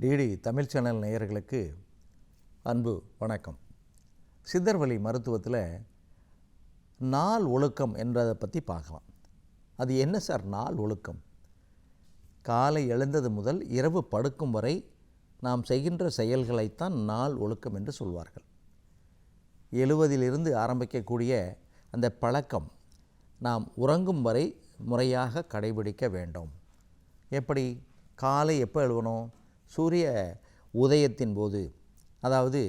DD Tamil channel நேயர்களுக்கு அன்பு வணக்கம். சித்தர்வழி மருத்துவத்தில் நாள் ஒழுக்கம் என்றதை பற்றி பார்க்கலாம். அது என்ன சார் நாள் ஒழுக்கம்? காலை எழுந்தது முதல் இரவு படுக்கும் வரை நாம் செய்கின்ற செயல்களைத்தான் நாள் ஒழுக்கம் என்று சொல்வார்கள். எழுவதிலிருந்து ஆரம்பிக்கக்கூடிய அந்த பழக்கம் நாம் உறங்கும் வரை முறையாக கடைபிடிக்க வேண்டும். எப்படி? காலை எப்போ எழுவணும்? சூரிய உதயத்தின் போது அதாவது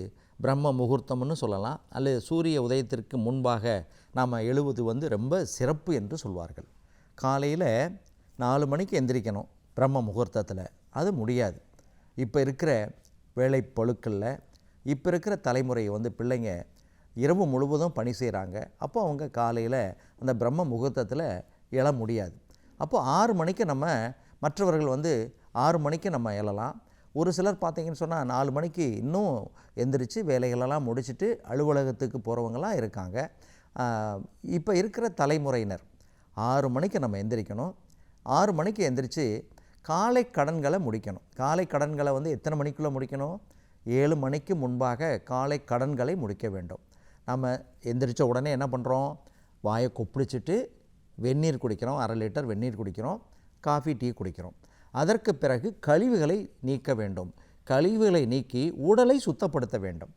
பிரம்ம முகூர்த்தம்னு சொல்லலாம் அல்லது சூரிய உதயத்திற்கு முன்பாக நாம் எழுவது வந்து ரொம்ப சிறப்பு என்று சொல்வார்கள். காலையில் நாலு மணிக்கு எந்திரிக்கணும் பிரம்ம முகூர்த்தத்தில். அது முடியாது. இப்போ இருக்கிற வேலை பழுக்களில் இப்போ இருக்கிற தலைமுறையை வந்து பிள்ளைங்க இரவு முழுவதும் பணி செய்கிறாங்க அப்போ அவங்க காலையில் அந்த பிரம்ம முகூர்த்தத்தில் எழ முடியாது. அப்போ ஆறு மணிக்கு நம்ம மற்றவர்கள் வந்து ஆறு மணிக்கு நம்ம எழலாம் ஒரு சிலர் பார்த்தீங்கன்னு சொன்னால் நாலு மணிக்கு இன்னும் எந்திரிச்சு வேலைகளெல்லாம் முடிச்சுட்டு அலுவலகத்துக்கு போகிறவங்களாம் இருக்காங்க. இப்போ இருக்கிற தலைமுறையினர் ஆறு மணிக்கு நம்ம எந்திரிக்கணும். ஆறு மணிக்கு எந்திரிச்சு காலை கடன்களை முடிக்கணும். காலை கடன்களை வந்து எத்தனை மணிக்குள்ளே முடிக்கணும்? ஏழு மணிக்கு முன்பாக காலை கடன்களை முடிக்க வேண்டும். நம்ம எந்திரிச்ச உடனே என்ன பண்ணுறோம் வாயை கொப்பிடிச்சிட்டு வெந்நீர் குடிக்கிறோம். அரை லிட்டர் வெந்நீர் குடிக்கிறோம். காஃபி டீ குடிக்கிறோம். அதற்கு பிறகு கழிவுகளை நீக்க வேண்டும். கழிவுகளை நீக்கி உடலை சுத்தப்படுத்த வேண்டும்.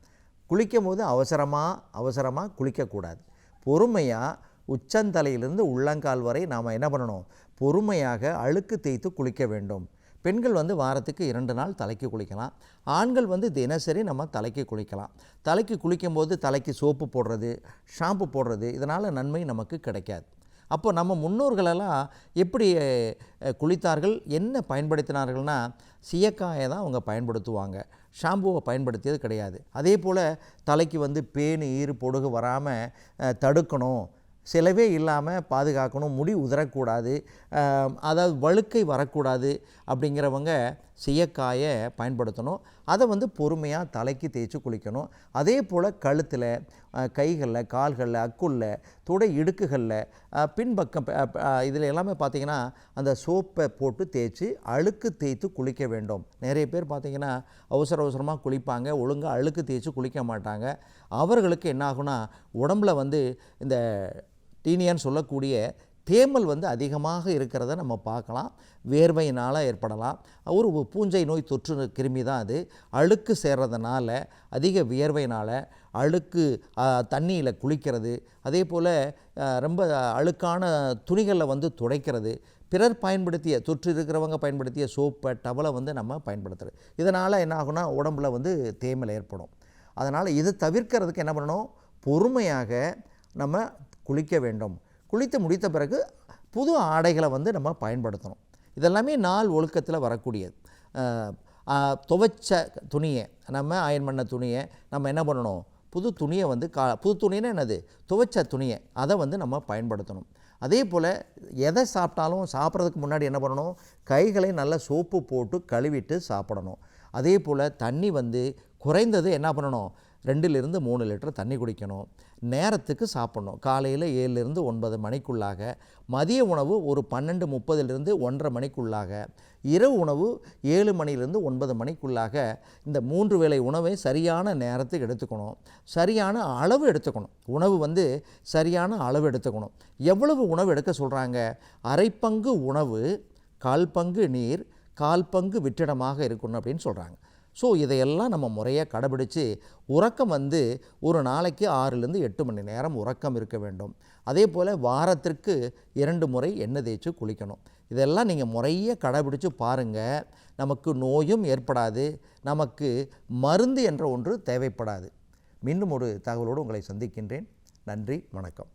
குளிக்கும் போது அவசரமாக அவசரமாக குளிக்கக்கூடாது. பொறுமையாக உச்சந்தலையிலிருந்து உள்ளங்கால் வரை நாம் என்ன பண்ணணும்? பொறுமையாக அழுக்கு தேய்த்து குளிக்க வேண்டும். பெண்கள் வந்து வாரத்துக்கு இரண்டு நாள் தலைக்கு குளிக்கலாம். ஆண்கள் வந்து தினசரி நம்ம தலைக்கு குளிக்கலாம். தலைக்கு குளிக்கும்போது தலைக்கு சோப்பு போடுறது ஷாம்பு போடுறது இதனால் நன்மை நமக்கு கிடைக்காது. அப்போ நம்ம முன்னோர்களெல்லாம் எப்படி குளித்தார்கள் என்ன பயன்படுத்தினார்கள்னா சியக்காயை தான் அவங்க பயன்படுத்துவாங்க. ஷாம்புவை பயன்படுத்தியது கிடையாது. அதே போல் தலைக்கு வந்து பேனு ஈறு பொடுகு வராமல் தடுக்கணும். செலவே இல்லாமல் பாதுகாக்கணும் முடி உதறக்கூடாது அதாவது வழுக்கை வரக்கூடாது அப்படிங்கிறவங்க செய்யக்காயை பயன்படுத்தணும். அதை வந்து பொறுமையாக தலைக்கு தேய்ச்சி குளிக்கணும். அதே போல் கழுத்தில் கைகளில் கால்களில் அக்குள்ள தொடை இடுக்குகளில் பின்பக்கம் இதில் எல்லாமே பார்த்திங்கன்னா அந்த சோப்பை போட்டு தேய்ச்சி அழுக்கு தேய்த்து குளிக்க வேண்டும். நிறைய பேர் பார்த்திங்கன்னா அவசர அவசரமாக குளிப்பாங்க ஒழுங்காக அழுக்கு தேய்ச்சி குளிக்க மாட்டாங்க. அவர்களுக்கு என்னாகும்னா உடம்பில் உடம்புல வந்து இந்த டீனியான்னு சொல்லக்கூடிய தேமல் வந்து அதிகமாக இருக்கிறத நம்ம பார்க்கலாம். வேர்வையினால் ஏற்படலாம். ஒரு பூஞ்சை நோய் தொற்று கிருமி தான் அது. அழுக்கு சேர்றதுனால அதிக வியர்வையினால் அழுக்கு தண்ணியில் குளிக்கிறது. அதே போல் ரொம்ப அழுக்கான துணிகளில் வந்து துடைக்கிறது. பிறர் பயன்படுத்திய தொற்று இருக்கிறவங்க பயன்படுத்திய சோப்பை டவலை வந்து நம்ம பயன்படுத்துறது. இதனால் என்ன ஆகும்னா உடம்புல வந்து தேமல் ஏற்படும். அதனால் இதை தவிர்க்கிறதுக்கு என்ன பண்ணணும்? பொறுமையாக நம்ம குளிக்க வேண்டும். குளித்து முடித்த பிறகு புது ஆடைகளை வந்து நம்ம பயன்படுத்தணும். இதெல்லாமே நாள் ஒழுக்கத்தில் வரக்கூடியது. துவைச்ச துணியை நம்ம அயன் பண்ண துணியை நம்ம என்ன பண்ணணும்? புது துணியை வந்து கா புது துணின்னா என்னது? துவைச்ச துணியை அதை வந்து நம்ம பயன்படுத்தணும். அதே போல் எதை சாப்பிட்டாலும் சாப்பிட்றதுக்கு முன்னாடி என்ன பண்ணணும்? கைகளை நல்லா சோப்பு போட்டு கழுவிட்டு சாப்பிடணும். அதே போல் தண்ணி வந்து குறைந்தது என்ன பண்ணணும்? ரெண்டுலேருந்து மூணு லிட்டர் தண்ணி குடிக்கணும். நேரத்துக்கு சாப்பிட்ணும். காலையில் ஏழுலேருந்து ஒன்பது மணிக்குள்ளாக மதிய உணவு ஒரு பன்னெண்டு முப்பதுலேருந்து ஒன்றரை மணிக்குள்ளாக இரவு உணவு ஏழு மணிலேருந்து ஒன்பது மணிக்குள்ளாக இந்த மூன்று வேளை உணவை சரியான நேரத்துக்கு எடுத்துக்கணும். சரியான அளவு எடுத்துக்கணும். உணவு வந்து சரியான அளவு எடுத்துக்கணும். எவ்வளவு உணவு எடுக்க சொல்கிறாங்க அரை பங்கு உணவு கால் பங்கு நீர் கால் பங்கு வெற்றிடமாக இருக்கணும் அப்படின்னு சொல்கிறாங்க ஸோ இதையெல்லாம் நம்ம முறையாக கடைபிடித்து உறக்கம் வந்து ஒரு நாளைக்கு ஆறுலேருந்து எட்டு மணி நேரம் உறக்கம் இருக்க வேண்டும். அதே போல் வாரத்திற்கு இரண்டு முறை எண்ணெய் தேய்ச்சி குளிக்கணும். இதெல்லாம் நீங்கள் முறையாக கடைபிடிச்சு பாருங்கள் நமக்கு நோயும் ஏற்படாது. நமக்கு மருந்து என்ற ஒன்று தேவைப்படாது. மீண்டும் ஒரு தகவலோடு உங்களை சந்திக்கின்றேன். நன்றி வணக்கம்.